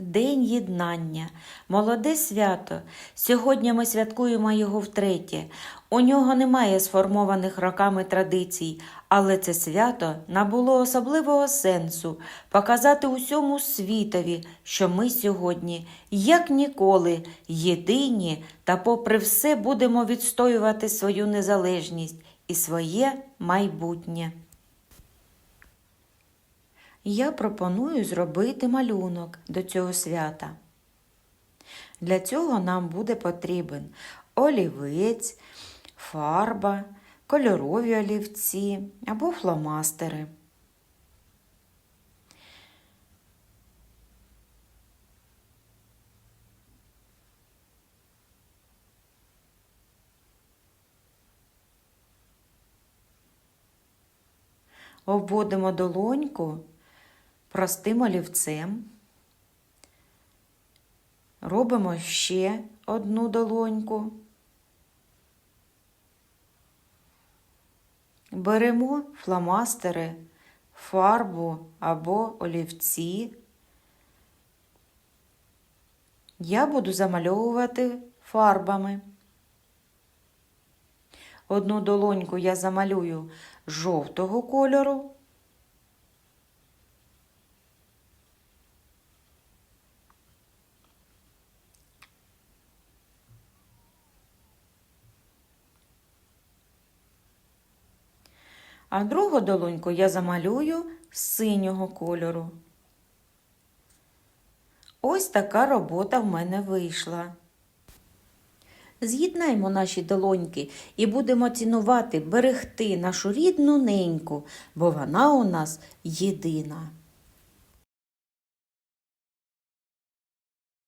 День єднання, молоде свято. Сьогодні ми святкуємо його втретє. У нього немає сформованих роками традицій, але це свято набуло особливого сенсу показати усьому світові, що ми сьогодні, як ніколи, єдині та, попри все, будемо відстоювати свою незалежність і своє майбутнє. Я пропоную зробити малюнок до цього свята. Для цього нам буде потрібен олівець, фарба, кольорові олівці або фломастери. Обводимо долоньку простим олівцем. Робимо ще одну долоньку. Беремо фломастери, фарбу або олівці. Я буду замальовувати фарбами. Одну долоньку я замалюю жовтого кольору. А другу долоньку я замалюю синього кольору. Ось така робота в мене вийшла. З'єднаймо наші долоньки і будемо цінувати, берегти нашу рідну неньку, бо вона у нас єдина.